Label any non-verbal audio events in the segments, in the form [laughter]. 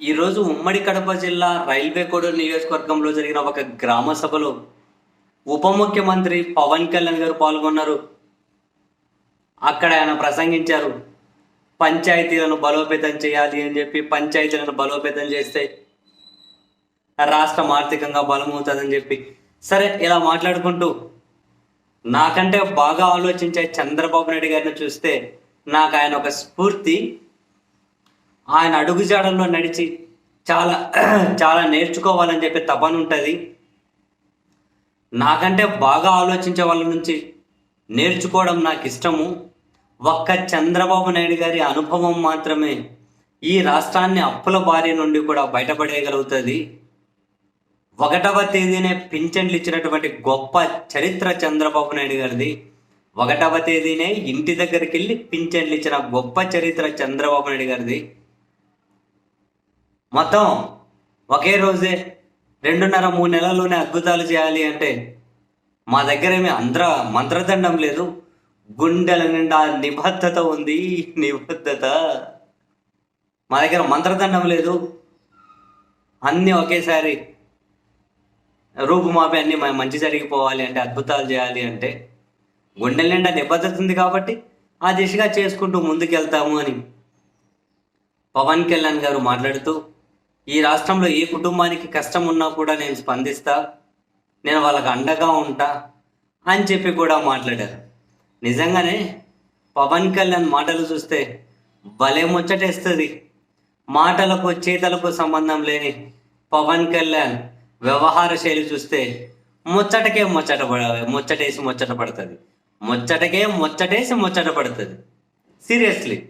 ఈరోజు ఉమ్మడి కడప జిల్లా రైల్వే కోడూరు నియోజకవర్గంలో జరిగిన ఒక గ్రామ సభలో ఉప ముఖ్యమంత్రి పవన్ కళ్యాణ్ గారు పాల్గొన్నారు. అక్కడ ఆయన ప్రసంగించారు పంచాయతీలను బలోపేతం చేయాలి అని చెప్పి పంచాయతీలను బలోపేతం చేస్తే రాష్ట్రం ఆర్థికంగా బలమవుతుందని చెప్పి. సరే ఇలా మాట్లాడుకుంటూ నాకంటే బాగా ఆలోచించే చంద్రబాబు నాయుడు గారిని చూస్తే నాకు ఆయన ఒక స్ఫూర్తి ఆయన అడుగుజాడల్లో నడిచి చాలా చాలా నేర్చుకోవాలని చెప్పి తపన ఉంటుంది. నాకంటే బాగా ఆలోచించే వాళ్ళ నుంచి నేర్చుకోవడం నాకు ఇష్టము. ఒక్క చంద్రబాబు నాయుడు గారి అనుభవం మాత్రమే ఈ రాష్ట్రాన్ని అప్పుల బారి నుండి కూడా బయటపడేయగలుగుతుంది. ఒకటవ తేదీనే పింఛన్లు ఇచ్చినటువంటి గొప్ప చరిత్ర చంద్రబాబు నాయుడు గారిది. ఒకటవ తేదీనే ఇంటి దగ్గరికి వెళ్ళి పింఛన్లు ఇచ్చిన గొప్ప చరిత్ర చంద్రబాబు నాయుడు గారిది. మొత్తం ఒకే రోజే రెండున్నర మూడు నెలల్లోనే అద్భుతాలు చేయాలి అంటే మా దగ్గర ఏమి అంద్ర మంత్రదండం లేదు. గుండెల నిండా నిబద్ధత ఉంది నిబద్ధత. మా దగ్గర మంత్రదండం లేదు. అన్నీ ఒకేసారి రూపుమాపి అన్నీ మంచి జరిగిపోవాలి అంటే అద్భుతాలు చేయాలి అంటే గుండెల నిండా నిబద్ధత ఉంది కాబట్టి ఆ దిశగా చేసుకుంటూ ముందుకెళ్తాము అని పవన్ కళ్యాణ్ గారు మాట్లాడుతూ ఈ రాష్ట్రంలో ఏ కుటుంబానికి కష్టం ఉన్నా కూడా నేను స్పందిస్తా నేను వాళ్ళకి అండగా ఉంటా అని చెప్పి కూడా మాట్లాడారు. నిజంగానే పవన్ కళ్యాణ్ మాటలు చూస్తే భలే ముచ్చటేస్తుంది. మాటలకు చేతలకు సంబంధం లేని పవన్ కళ్యాణ్ వ్యవహార శైలి చూస్తే ముచ్చటకే ముచ్చట పడ- ముచ్చటేసి ముచ్చట పడుతుంది. ముచ్చటకే ముచ్చటేసి ముచ్చట పడుతుంది. సీరియస్లీ.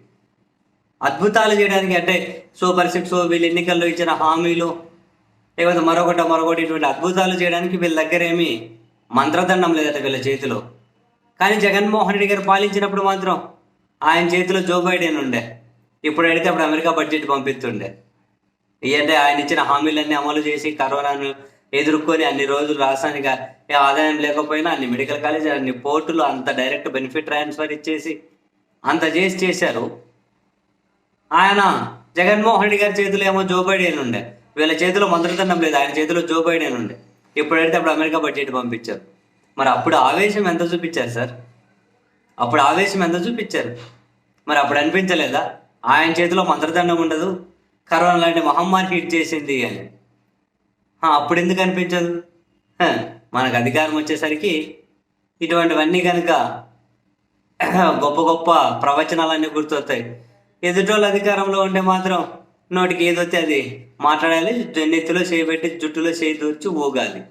అద్భుతాలు చేయడానికి అంటే సూపర్ సిక్స్ వీళ్ళు ఎన్నికల్లో ఇచ్చిన హామీలు లేకపోతే మరొకటి మరొకటి ఇటువంటి అద్భుతాలు చేయడానికి వీళ్ళ దగ్గర ఏమి మంత్రదండం లేదట వీళ్ళ చేతిలో. కానీ జగన్మోహన్ రెడ్డి గారు పాలించినప్పుడు మాత్రం ఆయన చేతిలో జో బైడెన్ ఉండే. ఇప్పుడు అడిగితే అప్పుడు అమెరికా బడ్జెట్ పంపిస్తుండే. ఏంటంటే ఆయన ఇచ్చిన హామీలన్నీ అమలు చేసి కరోనాను ఎదుర్కొని అన్ని రోజులు రాష్ట్రానికి ఏ ఆదాయం లేకపోయినా అన్ని మెడికల్ కాలేజ్ అన్ని పోర్టులు అంత డైరెక్ట్ బెనిఫిట్ ట్రాన్స్ఫర్ ఇచ్చేసి అంత చేసి చేశారు. ఆయన జగన్మోహన్ రెడ్డి గారి చేతిలో ఏమో జో బైడెన్ ఉండే. వీళ్ళ చేతిలో మంత్రదండం లేదు. ఆయన చేతిలో జో బైడెన్ ఉండే. ఎప్పుడైతే అప్పుడు అమెరికా బడ్జెట్ పంపించారు. మరి అప్పుడు ఆవేశం ఎంత చూపించారు సార్? అప్పుడు ఆవేశం ఎంత చూపించారు? మరి అప్పుడు అనిపించలేదా? ఆయన చేతిలో మంత్రదండం ఉండదు. కరోనా లాంటి మహమ్మారి హిట్ చేసింది అని. అప్పుడు ఎందుకు అనిపించదు? మనకు అధికారం వచ్చేసరికి ఇటువంటివన్నీ కనుక [clears throat] గొప్ప గొప్ప ప్రవచనాలన్నీ గుర్తొస్తాయి. ఎదుటోళ్ళు అధికారంలో ఉంటే మాత్రం నోటికి ఏదొస్తే అది మాట్లాడాలి నెత్తిలో చేయబెట్టి జుట్టులో చేయి దూర్చి ఊగాలి.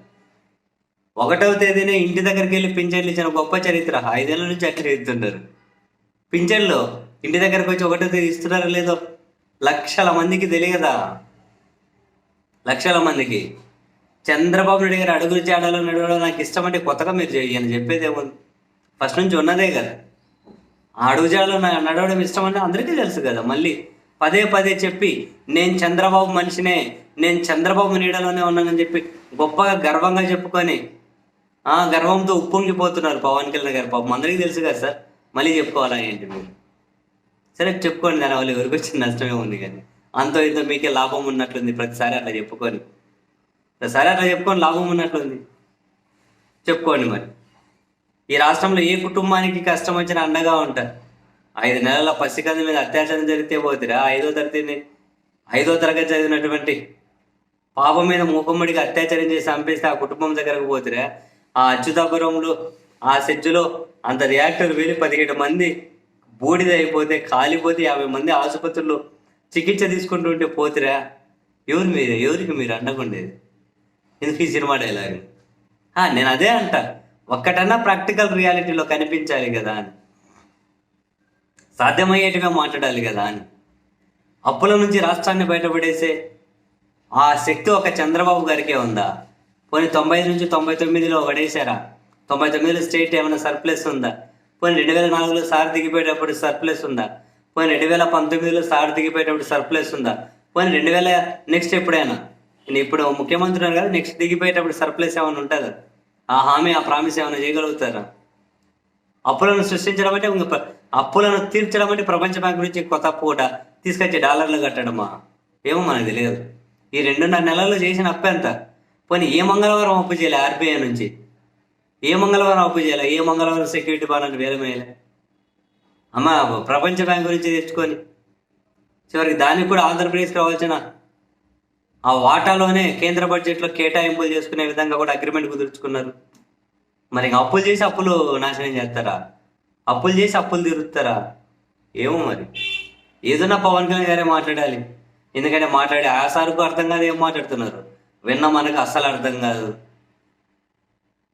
ఒకటవ తేదీనే ఇంటి దగ్గరికి వెళ్ళి పింఛన్లు ఇచ్చిన గొప్ప చరిత్ర. ఐదేళ్ళ నుంచి అట్లా ఇస్తుంటారు. పింఛన్లు ఇంటి దగ్గరకు వచ్చి ఒకటో తేదీ ఇస్తున్నారో లేదో లక్షల మందికి తెలియదా? లక్షల మందికి. చంద్రబాబు నాయుడు గారు అడుగులు చేయడాలో నడవడం నాకు ఇష్టం అంటే కొత్తగా మీరు చేయని చెప్పేది ఏముంది ఫస్ట్ నుంచి ఉన్నదే కదా. ఆ నా- నడవడం ఇష్టం అంటే అందరికీ తెలుసు కదా. మళ్ళీ పదే పదే చెప్పి నేను చంద్రబాబు మనిషినే నేను చంద్రబాబు నీడలోనే ఉన్నానని చెప్పి గొప్పగా గర్వంగా చెప్పుకొని ఆ గర్వంతో ఉప్పొంగిపోతున్నారు పవన్ కళ్యాణ్ గారు. పాపం అందరికీ తెలుసు కదా సార్. మళ్ళీ చెప్పుకోవాలా ఏంటి మీరు? సరే చెప్పుకోండి దాని వాళ్ళు ఎవరికి వచ్చిన నష్టమే ఉంది కానీ. అంతో ఇంతో మీకే లాభం ఉన్నట్లుంది. ప్రతిసారి అట్లా చెప్పుకొని ప్రతిసారి అట్లా చెప్పుకొని లాభం ఉన్నట్లుంది. చెప్పుకోండి మరి. ఈ రాష్ట్రంలో ఏ కుటుంబానికి కష్టం వచ్చినా అండగా ఉంటారు. ఐదు నెలల పసికంది మీద అత్యాచారం జరిగితే పోతురా? ఐదో తరగతిని ఐదో తరగతి చదివినటువంటి పాపం మీద మూకమ్మడికి అత్యాచారం చేసి చంపేస్తే ఆ కుటుంబం దగ్గరకు పోతురా? ఆ అచ్యుతాపురంలో ఆ సెజ్జులో అంత రియాక్టర్ వెళ్ళి పదిహేడు మంది బూడిద అయిపోతే కాలిపోతే యాభై మంది ఆసుపత్రుల్లో చికిత్స తీసుకుంటుంటే పోతురా? ఎవరు మీరు? ఎవరికి మీరు అండకుండేది ఎందుకు ఈ సినిమా డైలాగ్ నేను అదే అంట. ఒక్కటన్నా ప్రాక్టికల్ రియాలిటీలో కనిపించాలి కదా అని. సాధ్యమయ్యేట్టుగా మాట్లాడాలి కదా అని. అప్పుల నుంచి రాష్ట్రాన్ని బయటపడేసే ఆ శక్తి ఒక చంద్రబాబు గారికే ఉందా? పోనీ తొంభై నుంచి తొంభై తొమ్మిదిలో పడేశారా? తొంభై తొమ్మిదిలో స్టేట్ ఏమైనా సర్ప్లస్ ఉందా? పోనీ రెండు వేల నాలుగులో సార్ దిగిపోయేటప్పుడు సర్ప్లస్ ఉందా? పోనీ రెండు వేల పంతొమ్మిదిలో సార్ దిగిపోయేటప్పుడు సర్ప్లస్ ఉందా? పోనీ రెండు వేల నెక్స్ట్ ఎప్పుడైనా? నేను ఇప్పుడు ముఖ్యమంత్రి కదా నెక్స్ట్ దిగిపోయేటప్పుడు సర్ప్లస్ ఏమైనా ఉంటుందా? ఆ హామీ ఆ ప్రామిస్ ఏమైనా చేయగలుగుతారా? అప్పులను సృష్టించడం అంటే ఇంకా అప్పులను తీర్చడం అంటే ప్రపంచ బ్యాంక్ నుంచి కొత్త పూట తీసుకొచ్చి డాలర్లు కట్టడమా? ఏమో మనకు తెలియదు. ఈ రెండున్నర నెలల్లో చేసిన అప్పు ఎంత? పోనీ ఏ మంగళవారం అప్పు చేయాలి ఆర్బీఐ నుంచి? ఏ మంగళవారం అప్పు చేయాలి? ఏ మంగళవారం సెక్యూరిటీ బాండ్ వేలం వేయాలి అమ్మ ప్రపంచ బ్యాంక్ గురించి తెచ్చుకొని చివరికి దానికి కూడా ఆంధ్రప్రదేశ్కి రావాల్సిన ఆ వాటాలోనే కేంద్ర బడ్జెట్లో కేటాయింపులు చేసుకునే విధంగా కూడా అగ్రిమెంట్ కుదుర్చుకున్నారు. మరి అప్పులు చేసి అప్పులు నాశనం చేస్తారా? అప్పులు చేసి అప్పులు తీరుస్తారా? ఏమో మరి. ఏదన్నా పవన్ కళ్యాణ్ గారే మాట్లాడాలి. ఎందుకంటే మాట్లాడే ఆ సార్కు అర్థం కాదు ఏం మాట్లాడుతున్నారు? విన్న మనకు అస్సలు అర్థం కాదు.